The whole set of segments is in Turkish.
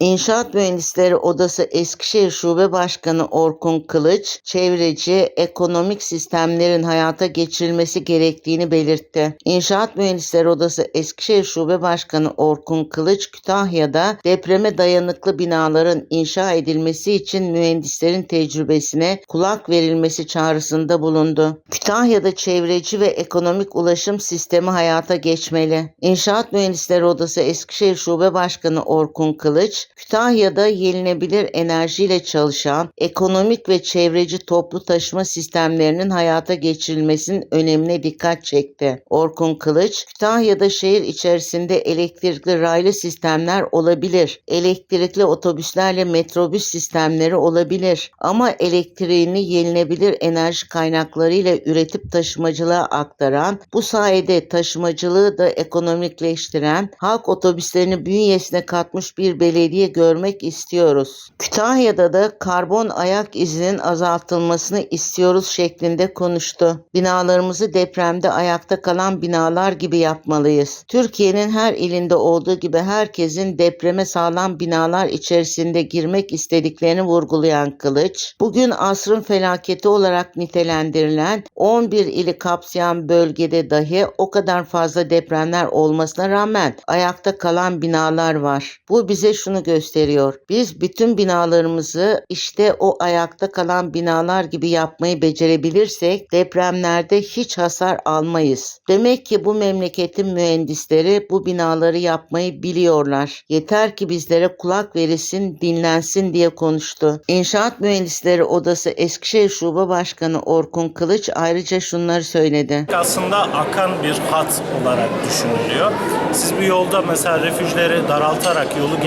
İnşaat Mühendisleri Odası Eskişehir Şube Başkanı Orkun Kılıç, çevreci, ekonomik sistemlerin hayata geçirilmesi gerektiğini belirtti. İnşaat Mühendisleri Odası Eskişehir Şube Başkanı Orkun Kılıç, Kütahya'da depreme dayanıklı binaların inşa edilmesi için mühendislerin tecrübesine kulak verilmesi çağrısında bulundu. Kütahya'da çevreci ve ekonomik ulaşım sistemi hayata geçmeli. İnşaat Mühendisleri Odası Eskişehir Şube Başkanı Orkun Kılıç, Kütahya'da yenilebilir enerjiyle çalışan ekonomik ve çevreci toplu taşıma sistemlerinin hayata geçirilmesinin önemine dikkat çekti. Orkun Kılıç, Kütahya'da şehir içerisinde elektrikli raylı sistemler olabilir. Elektrikli otobüslerle metrobüs sistemleri olabilir. Ama elektriğini yenilebilir enerji kaynaklarıyla üretip taşımacılığa aktaran, bu sayede taşımacılığı da ekonomikleştiren, halk otobüslerini bünyesine katmış bir belediye görmek istiyoruz. Kütahya'da da karbon ayak izinin azaltılmasını istiyoruz şeklinde konuştu. Binalarımızı depremde ayakta kalan binalar gibi yapmalıyız. Türkiye'nin her ilinde olduğu gibi herkesin depreme sağlam binalar içerisinde girmek istediklerini vurgulayan Kılıç, bugün asrın felaketi olarak nitelendirilen 11 ili kapsayan bölgede dahi o kadar fazla depremler olmasına rağmen ayakta kalan binalar var. Bu bize şunu gösteriyor. Biz bütün binalarımızı işte o ayakta kalan binalar gibi yapmayı becerebilirsek depremlerde hiç hasar almayız. Demek ki bu memleketin mühendisleri bu binaları yapmayı biliyorlar. Yeter ki bizlere kulak verilsin, dinlensin diye konuştu. İnşaat Mühendisleri Odası Eskişehir Şube Başkanı Orkun Kılıç ayrıca şunları söyledi. aslında akan bir hat olarak düşünülüyor. Siz bir yolda mesela refüjleri daraltarak yolu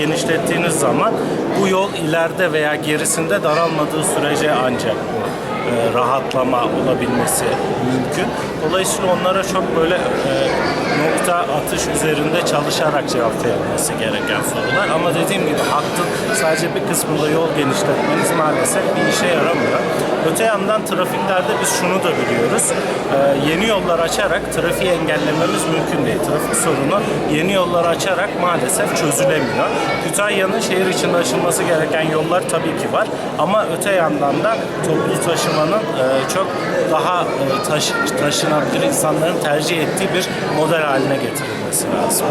genişlettiğiniz zaman bu yol ileride veya gerisinde daralmadığı sürece ancak bu e, rahatlama olabilmesi mümkün. Dolayısıyla onlara çok böyle e, nokta atış üzerinde çalışarak cevap verilmesi gereken sorular. Ama dediğim gibi hattın sadece bir kısmında yol genişletmeniz maalesef bir işe yaramıyor. Öte yandan trafiklerde biz şunu da biliyoruz. Ee, yeni yollar açarak trafiği engellememiz mümkün değil. Trafik sorunu yeni yollar açarak maalesef çözülemiyor. Kütahya'nın şehir içinde açılması gereken yollar tabii ki var. Ama öte yandan da toplu taşımanın e, çok daha e, taşı- taşınabilir insanların tercih ettiği bir model haline getirilmesi lazım.